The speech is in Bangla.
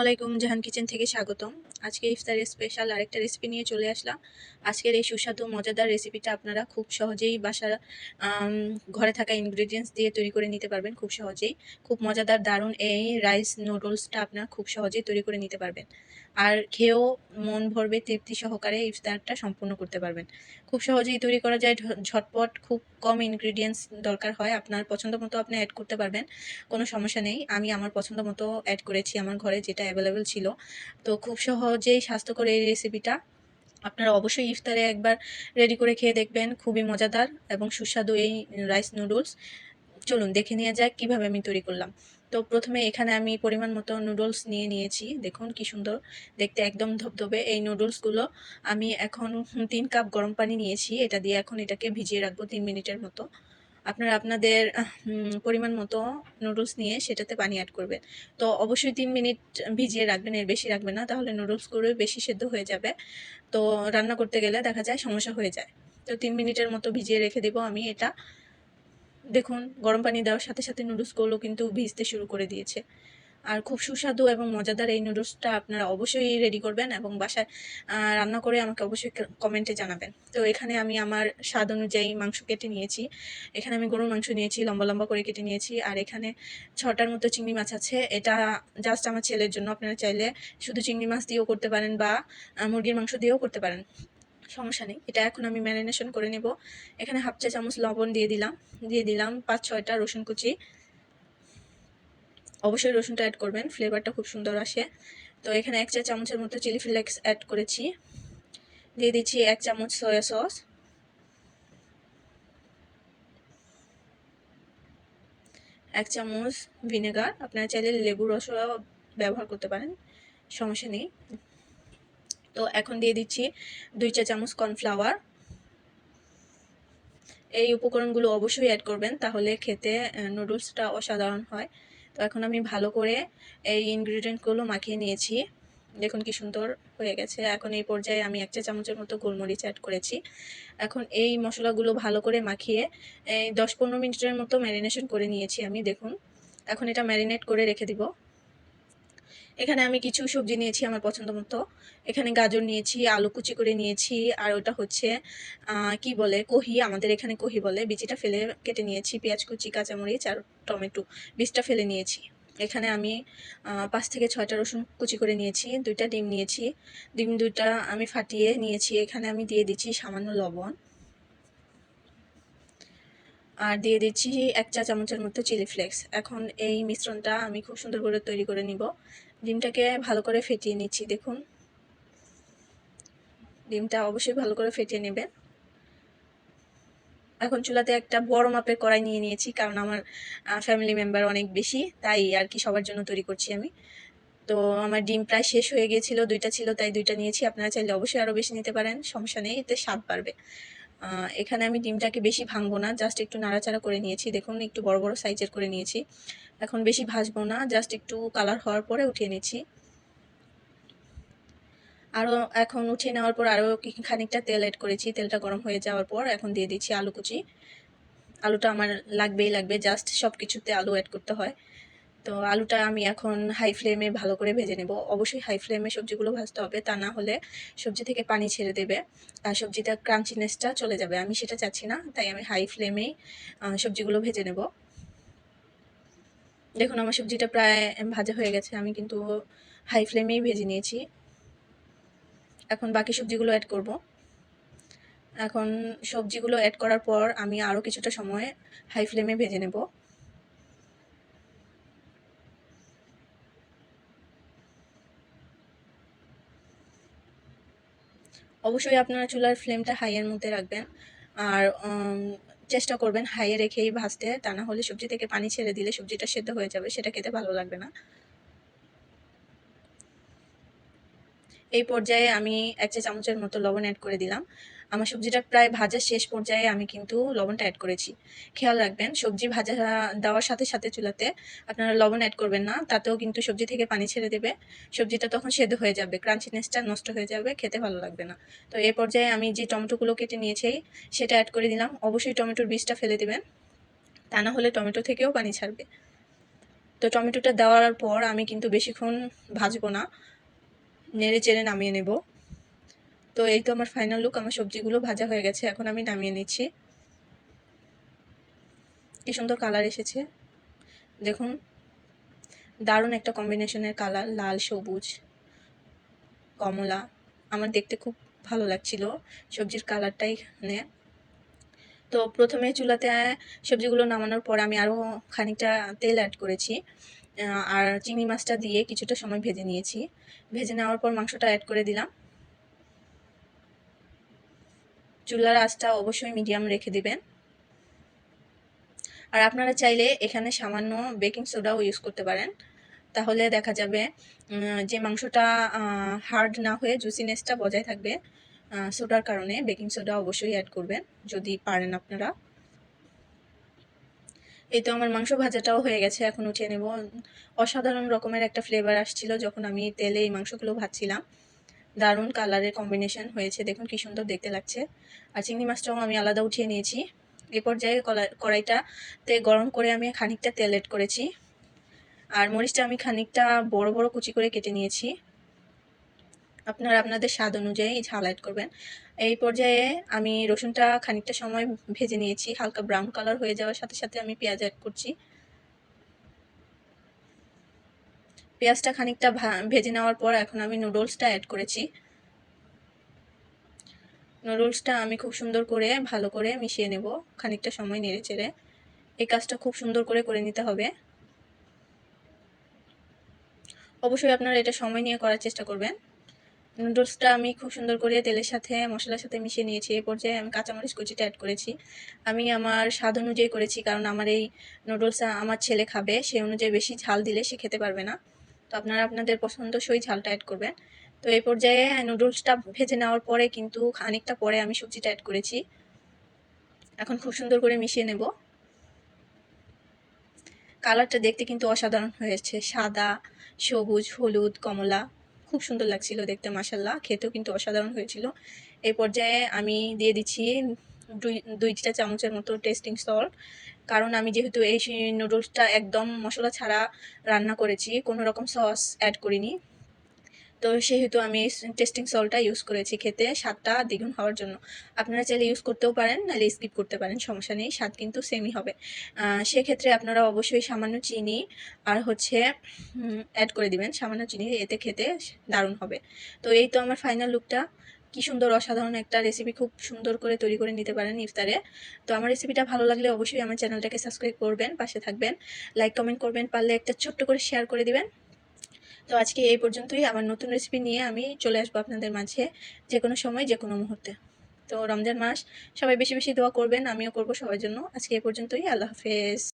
আলাইকুম জাহান কিচেন থেকে স্বাগতম। আজকে ইফতারের স্পেশাল আরেকটা রেসিপি নিয়ে চলে আসলাম। আজকের এই সুস্বাদু, মজাদার রেসিপিটা আপনারা খুব সহজেই বাসার ঘরে থাকা ইনগ্রিডিয়েন্টস দিয়ে তৈরি করে নিতে পারবেন খুব সহজেই। খুব মজাদার, দারুণ এই রাইস নুডলসটা আপনারা খুব সহজেই তৈরি করে নিতে পারবেন। আর খেয়েও মন ভরবে, তৃপ্তি সহকারে ইফতারটা সম্পূর্ণ করতে পারবেন। খুব সহজেই তৈরি করা যায় ঝটপট খুব কম ইনগ্রিডিয়েন্টস দরকার হয়। আপনার পছন্দ মতো আপনি অ্যাড করতে পারবেন, কোনো সমস্যা নেই। আমি আমার পছন্দ মতো অ্যাড করেছি আমার ঘরে, যেটা অ্যাভেলেবেল ছিল। তো খুব সহজেই স্বাস্থ্যকর এই রেসিপিটা আপনারা অবশ্যই ইফতারে একবার রেডি করে খেয়ে দেখবেন, খুবই মজাদার এবং সুস্বাদু এই রাইস নুডলস চলুন দেখে নিয়ে যাক কীভাবে আমি তৈরি করলাম। তো প্রথমে এখানে আমি পরিমাণ মতো নুডলস নিয়ে নিয়েছি। দেখুন কি সুন্দর, দেখতে একদম ধবধবে। এই নুডলসগুলো আমি এখন তিন কাপ গরম পানি নিয়েছি। এটা দিয়ে এখন এটাকে ভিজিয়ে রাখব তিন মিনিটের মতো। আপনারা আপনাদের পরিমাণ মতো নুডলস নিয়ে সেটাতে পানি অ্যাড করবেন। তো অবশ্যই তিন মিনিট ভিজিয়ে রাখবেন, এর বেশি রাখবেন না, তাহলে নুডলসগুলো বেশি সেদ্ধ হয়ে যাবে। তো রান্না করতে গেলে দেখা যায় সমস্যা হয়ে যায়। তো তিন মিনিটের মতো ভিজিয়ে রেখে দেবো আমি এটা। দেখুন, গরম পানি দেওয়ার সাথে সাথে নুডলসগুলো কিন্তু ভিজতে শুরু করে দিয়েছে। আর খুব সুস্বাদু এবং মজাদার এই নুডলসটা আপনারা অবশ্যই রেডি করবেন এবং বাসায় রান্না করে আমাকে অবশ্যই কমেন্টে জানাবেন। তো এখানে আমি আমার স্বাদ অনুযায়ী মাংস কেটে নিয়েছি। এখানে আমি গরুর মাংস নিয়েছি, লম্বা লম্বা করে কেটে নিয়েছি। আর এখানে ছটার মতো চিংড়ি মাছ আছে। এটা জাস্ট আমার ছেলের জন্য। আপনারা চাইলে শুধু চিংড়ি মাছ দিয়েও করতে পারেন বা মুরগির মাংস দিয়েও করতে পারেন। সমস্যা নেই। এটা এখন আমি ম্যারিনেশন করে নেব। এখানে হাফ চা চামচ লবণ দিয়ে দিলাম। দিয়ে দিলাম পাঁচ ছয়টা রসুন কুচি। অবশ্যই রসুনটা অ্যাড করবেন ফ্লেভারটা খুব সুন্দর আসে। তো এখানে এক চা চামচের মতো চিলি ফ্লেক্স অ্যাড করেছি। দিয়ে দিচ্ছি এক চামচ সয়া সস এক চামচ ভিনেগার আপনারা চাইলে লেবু রসও ব্যবহার করতে পারেন, সমস্যা নেই। তো এখন দিয়ে দিচ্ছি দুই চা চামচ কর্নফ্লাওয়ার এই উপকরণগুলো অবশ্যই অ্যাড করবেন, তাহলে খেতে নুডলসটা অসাধারণ হয়। তো এখন আমি ভালো করে এই ইনগ্রিডিয়েন্টগুলো মাখিয়ে নিয়েছি। দেখুন কি সুন্দর হয়ে গেছে। এখন এই পর্যায়ে আমি এক চা চামচের মতো গোলমরিচ অ্যাড করেছি। এখন এই মশলাগুলো ভালো করে মাখিয়ে এই দশ পনেরো মিনিটের মতো ম্যারিনেশন করে নিয়েছি আমি, দেখুন। এখন এটা ম্যারিনেট করে রেখে দিব। এখানে আমি কিছু সবজি নিয়েছি আমার পছন্দ মতো। এখানে গাজর নিয়েছি, আলু কুচি করে নিয়েছি, আর ওটা হচ্ছে কি বলে, কহি, আমাদের এখানে কহি বলে, বিচিটা ফেলে কেটে নিয়েছি, পেঁয়াজ কুচি, কাঁচামরিচ আর টমেটো, বীজটা ফেলে নিয়েছি। এখানে আমি পাঁচ থেকে ছয়টা রসুন কুচি করে নিয়েছি, দুইটা ডিম নিয়েছি। ডিম দুইটা আমি ফাটিয়ে নিয়েছি, এখানে আমি দিয়ে দিচ্ছি সামান্য লবণ। আর দিয়ে দিচ্ছি এক চা চামচের মতো চিলি ফ্লেক্স। এখন এই মিশ্রণটা আমি খুব সুন্দর করে তৈরি করে নিব। ডিমটাকে ভালো করে ফেটিয়ে নিচ্ছি, দেখুন। ডিমটা অবশ্যই ভালো করে ফেটিয়ে নেবেন। এখন চুলাতে একটা বড় মাপের কড়াই নিয়ে নিয়েছি, কারণ আমার ফ্যামিলি মেম্বার অনেক বেশি, তাই আর কি সবার জন্য তৈরি করছি আমি। তো আমার ডিম প্রায় শেষ হয়ে গিয়েছিল, দুইটা ছিল, তাই দুইটা নিয়েছি। আপনারা চাইলে অবশ্যই আরও বেশি নিতে পারেন, সমস্যা নেই, এতে স্বাদ বাড়বে। এখানে আমি ডিমটাকে বেশি ভাঙবো না জাস্ট একটু নাড়াচাড়া করে নিয়েছি। দেখুন, একটু বড় বড় সাইজের করে নিয়েছি। এখন বেশি ভাজবো না জাস্ট একটু কালার হওয়ার পরে উঠিয়ে নিচ্ছি। আরও এখন উঠিয়ে নেওয়ার পর আরও খানিকটা তেল অ্যাড করেছি। তেলটা গরম হয়ে যাওয়ার পর এখন দিয়ে দিচ্ছি আলু কুচি। আলুটা আমার লাগবেই লাগবে জাস্ট সব কিছুতে আলু অ্যাড করতে হয়। তো আলুটা আমি এখন হাই ফ্লেমে ভালো করে ভেজে নেব। অবশ্যই হাই ফ্লেমে সবজিগুলো ভাজতে হবে, তা না হলে সবজি থেকে পানি ছেড়ে দেবে আর সবজিটা ক্রাঞ্চিনেসটা চলে যাবে। আমি সেটা চাচ্ছি না, তাই আমি হাই ফ্লেমেই সবজিগুলো ভেজে নেব। দেখুন আমার সবজিটা প্রায় ভাজা হয়ে গেছে, আমি কিন্তু হাই ফ্লেমেই ভেজে নিয়েছি। এখন বাকি সবজিগুলো অ্যাড করব। এখন সবজিগুলো অ্যাড করার পর আমি আরও কিছুটা সময় হাই ফ্লেমে ভেজে নেব। অবশ্যই আপনারা চুলার ফ্লেমটা হাইয়ের মধ্যে রাখবেন আর চেষ্টা করবেন হাইয়ে রেখেই ভাজতে। তা না হলে সবজি থেকে পানি ছেড়ে দিলে সবজিটা সেদ্ধ হয়ে যাবে, সেটা খেতে ভালো লাগবে না। এই পর্যায়ে আমি এক চা চামচের মতো লবণ অ্যাড করে দিলাম। আমার সবজিটা প্রায় ভাজার শেষ পর্যায়ে আমি কিন্তু লবণটা অ্যাড করেছি। খেয়াল রাখবেন, সবজি ভাজা দেওয়ার সাথে সাথে চুলাতে আপনারা লবণ অ্যাড করবেন না, তাতেও কিন্তু সবজি থেকে পানি ছেড়ে দেবে। সবজিটা তখন সেদ্ধ হয়ে যাবে, ক্রাঞ্চিনেসটা নষ্ট হয়ে যাবে, খেতে ভালো লাগবে না। তো এই পর্যায়ে আমি যে টমেটোগুলো কেটে নিয়েছি, সেটা অ্যাড করে দিলাম। অবশ্যই টমেটোর বীজটা ফেলে দেবেন, তা না হলে টমেটো থেকেও পানি ছাড়বে। তো টমেটোটা দেওয়ার পর আমি কিন্তু বেশিক্ষণ ভাজবো না। নেড়ে চেড়ে নামিয়ে নেব। তো এই তো আমার ফাইনাল লুক আমার সবজিগুলো ভাজা হয়ে গেছে, এখন আমি নামিয়ে নিচ্ছি। কি সুন্দর কালার এসেছে। দেখুন, দারুণ একটা কম্বিনেশনের কালার লাল, সবুজ, কমলা। আমার দেখতে খুব ভালো লাগছিল সবজির কালারটাই এখানে। তো প্রথমে চুলাতে সবজিগুলো নামানোর পর আমি আরও খানিকটা তেল অ্যাড করেছি। আর চিংড়ি মাছটা দিয়ে কিছুটা সময় ভেজে নিয়েছি। ভেজে নেওয়ার পর মাংসটা অ্যাড করে দিলাম। চুলার আঁচটা অবশ্যই মিডিয়াম রেখে দিবেন। আর আপনারা চাইলে এখানে সামান্য বেকিং সোডাও ইউজ করতে পারেন। তাহলে দেখা যাবে যে মাংসটা হার্ড না হয়ে জুসিনেসটা বজায় থাকবে সোডার কারণে বেকিং সোডা অবশ্যই অ্যাড করবেন। যদি পারেন আপনারা। এই তো আমার মাংস ভাজাটাও হয়ে গেছে, এখন উঠিয়ে নেব। অসাধারণ রকমের একটা ফ্লেভার আসছিল যখন আমি তেলে এই মাংসগুলো ভাজছিলাম। দারুণ কালারের কম্বিনেশন হয়েছে, দেখুন কি সুন্দর দেখতে লাগছে। আর চিংড়ি মাছটাও আমি আলাদা উঠিয়ে নিয়েছি। এ পর্যায়ে কড়াইটাতে গরম করে আমি খানিকটা তেল এড করেছি। আর মরিচটা আমি খানিকটা বড় বড় কুচি করে কেটে নিয়েছি। আপনারা আপনাদের স্বাদ অনুযায়ী ঝাল অ্যাড করবেন। এই পর্যায়ে আমি রসুনটা খানিকটা সময় ভেজে নিয়েছি। হালকা ব্রাউন কালার হয়ে যাওয়ার সাথে সাথে আমি পেঁয়াজ অ্যাড করছি। পেঁয়াজটা খানিকটা ভেজে নেওয়ার পর এখন আমি নুডলসটা অ্যাড করেছি। নুডলসটা আমি খুব সুন্দর করে, ভালো করে মিশিয়ে নেব খানিকটা সময় নেড়ে চেড়ে। এই কাজটা খুব সুন্দর করে করে নিতে হবে। অবশ্যই আপনারা এটা সময় নিয়ে করার চেষ্টা করবেন। নুডলসটা আমি খুব সুন্দর করে তেলের সাথে, মশলার সাথে মিশিয়ে নিয়েছি। এই পর্যায়ে আমি কাঁচামরিচ কুচিটা অ্যাড করেছি। আমি আমার স্বাদ অনুযায়ী করেছি, কারণ আমার এই নুডলস আমার ছেলে খাবে। সেই অনুযায়ী বেশি ঝাল দিলে সে খেতে পারবে না। তো আপনারা আপনাদের পছন্দসই ঝালটা অ্যাড করবেন। তো এই পর্যায়ে নুডলসটা ভেজে নেওয়ার পরে কিন্তু খানিকটা পরে আমি সবজিটা অ্যাড করেছি। এখন খুব সুন্দর করে মিশিয়ে নেব। কালারটা দেখতে কিন্তু অসাধারণ হয়েছে। সাদা, সবুজ, হলুদ, কমলা। খুব সুন্দর লাগছিল দেখতে মাসাল্লাহ খেতেও কিন্তু অসাধারণ হয়েছিল। এই পর্যায়ে আমি দিয়ে দিচ্ছি দুই দুইটা চামচের মতো টেস্টিং সল্ট কারণ আমি যেহেতু এই নুডলসটা একদম মশলা ছাড়া রান্না করেছি, কোনো রকম সস অ্যাড করিনি। তো সেহেতু আমি টেস্টিং সল্টটা ইউজ করেছি খেতে স্বাদটা দ্বিগুণ হওয়ার জন্য। আপনারা চাইলে ইউজ করতেও পারেন, নাহলে স্কিপ করতে পারেন, সমস্যা নেই, স্বাদ কিন্তু সেমই হবে। সেক্ষেত্রে আপনারা অবশ্যই সামান্য চিনি আর হচ্ছে অ্যাড করে দিবেন, সামান্য চিনি এতে খেতে দারুণ হবে। তো এই তো আমার ফাইনাল লুকটা কি সুন্দর, অসাধারণ একটা রেসিপি খুব সুন্দর করে তৈরি করে নিতে পারেন ইফতারে। তো আমার রেসিপিটা ভালো লাগলে অবশ্যই আমার চ্যানেলটাকে সাবস্ক্রাইব করবেন, পাশে থাকবেন। লাইক কমেন্ট করবেন, পারলে একটা ছোট্ট করে শেয়ার করে দিবেন। তো আজকে এই পর্যন্তই। আমার নতুন রেসিপি নিয়ে আমি চলে আসব আপনাদের মাঝে যে কোনো সময় যে কোনো মুহূর্তে। তো রমজান মাস, সবাই বেশি বেশি দোয়া করবেন, আমিও করব সবার জন্য। আজকে এই পর্যন্তই, আল্লাহ হাফেজ।